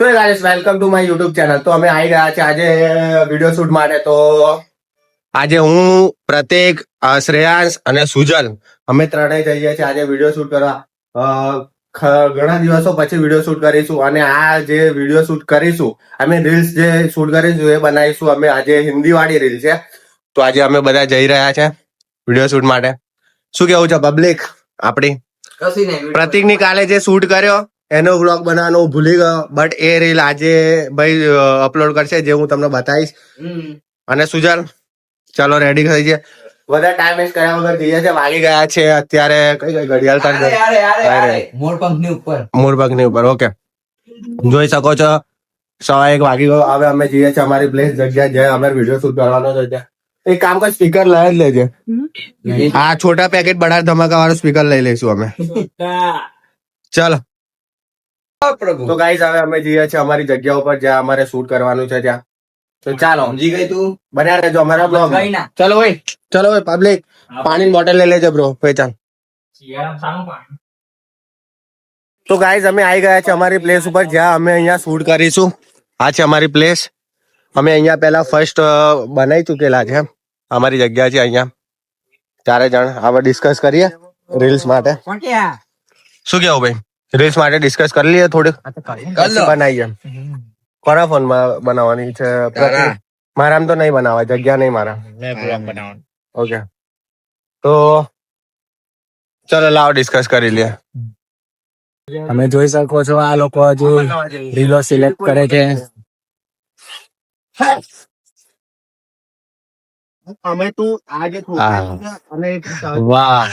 So guys welcome to my YouTube channel તો અમે આવી ગયા છે આજે વીડિયો શૂટ માટે તો આજે હું પ્રતિક શ્રેયાંશ અને સુજલ અમે ત્રણેય જઈએ છીએ આજે વીડિયો શૂટ કરવા ઘણા દિવસો પછી વીડિયો શૂટ કરીશું અને આ જે વીડિયો શૂટ કરીશું અમે રીલ્સ જે શૂટ કરીશું એ બનાવીશું. અમે આજે હિન્દી વાળી રીલ છે. તો આજે અમે બધા જઈ રહ્યા છે વીડિયો શૂટ માટે. શું કેવું છે પબ્લિક આપણી? પ્રતિકની કાલે જે શૂટ કર્યો એનો વ્લોગ બનાવવાનો હું ભૂલી ગયો બટ એ રીલ આજે ભાઈ અપલોડ કરશે જે હું તમને બતાવીશ. અને સુજલ ચાલો રેડી થઈ છે બધા ટાઈમ વેસ્ટ કર્યા વગર જઈએ છે વાગી ગયા છે અત્યારે. કઈ કઈ ઘડિયાળ આરે, તકની આરે. આરે. મોરપંખની ઉપર. ઉપર ઓકે. જોઈ શકો છો સવા એક વાગી ગયો હવે અમે જઈએ છીએ અમારી પ્લેસ જગ્યા જ્યાં અમે વીડિયો શૂટ કરવાનો છે ત્યાં. એક કામ કર સ્પીકર લઈ જ લેજે. આ છોટા પેકેટ બડા ધમાકા વાળું સ્પીકર લઈ લઈશું અમે. ચાલો. તો ગાઈઝ હવે અમે જઈએ છીએ અમારી જગ્યા ઉપર જ્યાં અમારે શૂટ કરવાનું છે ત્યાં. તો ચાલો. સમજી ગઈ તું? બન્યા રહેજો અમારા બ્લોગ ચલો ભાઈ. ચલો ભાઈ પબ્લિક પાણીની બોટલ લઈ લેજો બ્રો પહેચાન તો ગાઈઝ અમે આવી ગયા છે અમારી પ્લેસ ઉપર જ્યાં અમે અહીંયા શૂટ કરીશું. આ છે અમારી પ્લેસ અમે અહીંયા પહેલા ફર્સ્ટ બનાવી ચૂકેલા છે. અમારી જગ્યા છે અહીંયા. ચારે જણ. હવે ડિસ્કસ કરીએ રીલ્સ માટે. શું કેવું ભાઈ? રીલ્સ માટે ડિસ્કસ કરી લઈએ થોડીક. બનાવીએ. કોના ફોનમાં બનાવવાની છે? મારા તો નહીં બનાવવા જગ્યા નહીં મારા. ઓકે. તો ચલો લાવો ડિસ્કસ કરી લઈએ. તમે જોઈ શકો છો આ લોકો હજુ રીલો સિલેક્ટ કરે છે. અમે તું આજે વાહ.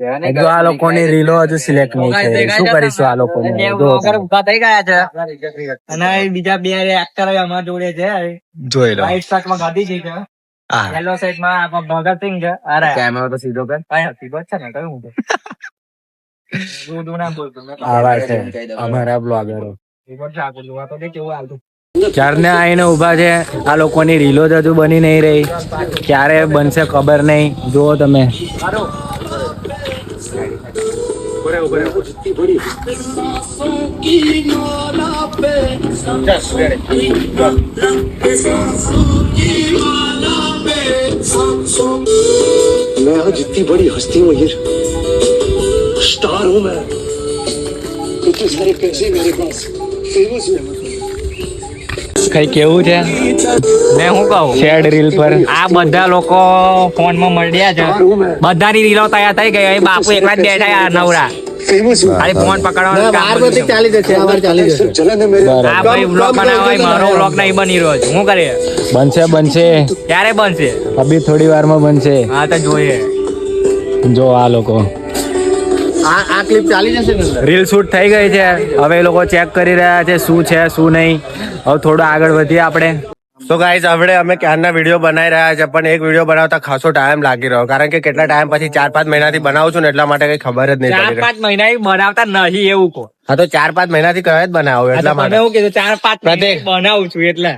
હજુ આ લોકોની રીલો હજુ સિલેક્ટ નહીં થઈ શું કરીશું આ લોકો ઊભા થઈ ગયા છે. અને બીજા બે એક્ટર અમારા જોડે છે. જોઈ લો. રાઈટ સાઈડમાં ગાંધીજી છે. હા. યલો સાઈડમાં ભગતસિંહ છે. અરે કેમેરો તો સીધો કર. હકીકત છે ને કયું હું દૂધ ના બોલતો મેં તો આવા છે. અમારા બ્લોગરો report છે આખું તો દે કેવું હાલતું. ક્યારને આવીને ઊભા છે? આ લોકોની રીલો જ હજુ બની નહીં રહી. ક્યારે બનશે ખબર નહીં. જુઓ તમે. मैं आज इतनी बड़ी हस्ती हूँ ये स्टार हूँ मैं इतने सारे पैसे मेरे पास फेमस हूँ કઈ કેવું છે ને હું કહું? શેડ રીલ પર. આ બધા લોકો ફોનમાં મળ્યા છે. બધાની રીલો તૈયાર થઈ ગઈ. બાપુ એકલા જ બેઠા આ ભાઈ વ્લોગ બનાવાય મારો બનશે ક્યારે બનશે? અભી થોડી વારમાં બનશે. હા તો જોઈએ. જો આ લોકો. આ રીલ શૂટ થઈ ગઈ છે. હવે એ લોકો ચેક કરી રહ્યા છે શું છે શું નહીં. હવે થોડું આગળ વધીએ આપણે. તો ગાઈઝ હવે અમે ક્યારના વીડિયો બનાવી રહ્યા છે પણ એક વીડિયો બનાવતા ખાસો ટાઈમ લાગી રહ્યો. કારણ કે કેટલા ટાઈમ પછી ચાર પાંચ મહિનાથી બનાવું છું ને એટલા માટે કઈ ખબર જ નહીં ચાર પાંચ મહિના બનાવતા નહીં એવું કો હા તો ચાર પાંચ મહિનાથી કયા જ બનાવો એટલા માટે. એવું કીધું ચાર પાંચ. મહિના બનાવું છું એટલે.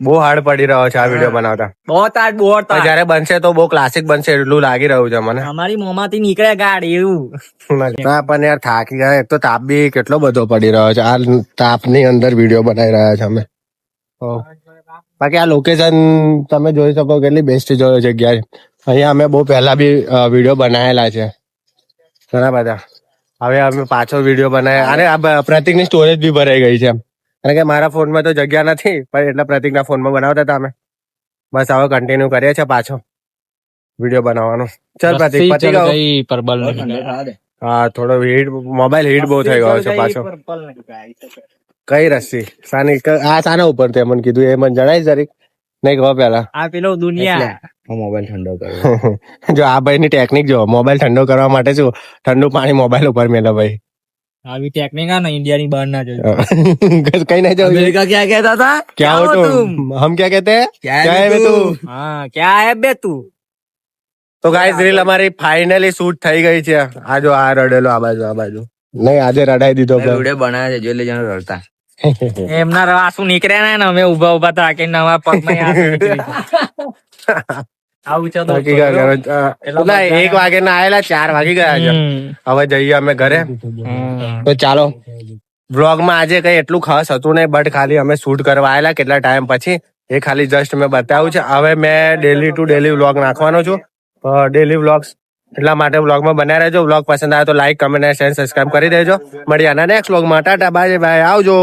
બહુ હાર્ડ પડી રહ્યો છે આ વીડિયો બનાવતા. બહુ હાર્ડ બહુ જયારે બનશે તો બહુ ક્લાસિક બનશે એટલું લાગી રહ્યું છે મને. અમારી મોમાંથી નીકળે ગાડ એવું. ના પણ યાર થાકી ગયા. એક તો તાપ બી કેટલો બધો પડી રહ્યો છે. આ તાપની અંદર વીડિયો બનાવી રહ્યા છે અમે. બાકી આ લોકેશન તમે જોઈ શકો કેટલી બેસ્ટ જગ્યા છે. અહીંયા અમે બહુ પહેલા બી વીડિયો બનાવેલા છે. ઘણા બધા. હવે અમે પાછો વીડિયો બનાવ્યા અને આ પ્રતિકની સ્ટોરેજ બી ભરાઈ ગઈ છે કારણ કે મારા ફોનમાં તો જગ્યા નથી પણ એટલે પ્રતિકના ફોનમાં બનાવતા હતા અમે. બસ હવે કન્ટિન્યુ કરીએ છીએ પાછો. વીડિયો બનાવવાનો. ચાલ પ્રતિક પતી ગયો? પરબલ હા થોડો હીટ મોબાઈલ હીટ બહુ થઈ ગયો છે પાછો. કઈ રસી સાની આ સાના ઉપર તે મને કીધું એ મને જણાય જરીક. નહીં કહો પેલા. આ પેલો દુનિયા. મોબાઈલ ઠંડો કરો. જો આ ભાઈ ની ટેકનિક જો મોબાઈલ ઠંડો કરવા માટે શું? ઠંડુ પાણી મોબાઈલ ઉપર મેલો ભાઈ. આવી ટેકનિક આ ને ઇન્ડિયા ની બહાર ના જોઈ. કઈ નહીં જોઈ અમેરિકા ક્યાં કહેતા હતા? ક્યાં હો તું? હમ ક્યાં કહેતે? ક્યાં હે તું? હા ક્યાં હે બે તું તો ગાઈસ રીલ અમારી ફાઇનલી શૂટ થઈ ગઈ છે. આ જો આ રડેલો આ બાજુ આ બાજુ. નહીં આજે રડાઈ દીધો વિડિયો બનાવ્યો છે જોઈ લેજો રડતા. એમના આસુ નીકળ્યા ને અમે ઊભા ઊભા હતા કે નવા પગમાં એક વાગે ના આયેલા ચાર વાગી ગયા હવે જઈએ અમે ઘરે. તો ચાલો. માં આજે કઈ એટલું ખાસ હતું નહીં બટ ખાલી અમે શૂટ કરવા આયેલા કેટલા ટાઈમ પછી. એ ખાલી જસ્ટ મેં બતાવ્યું છે. હવે મેં ડેલી ટુ ડેલી વ્લોગ નાખવાનો છું. ડેલી વ્લોગ્સ એટલા માટે વ્લોગમાં બનાવી રહેજો. વ્લોગ પસંદ આવે તો લાઈક કમેન્ટ શેર સબસ્ક્રાઈબ કરી દેજો. મળી આના નેક્સ્ટ વ્લોગમાં. ટાટા બાય બાય આવજો.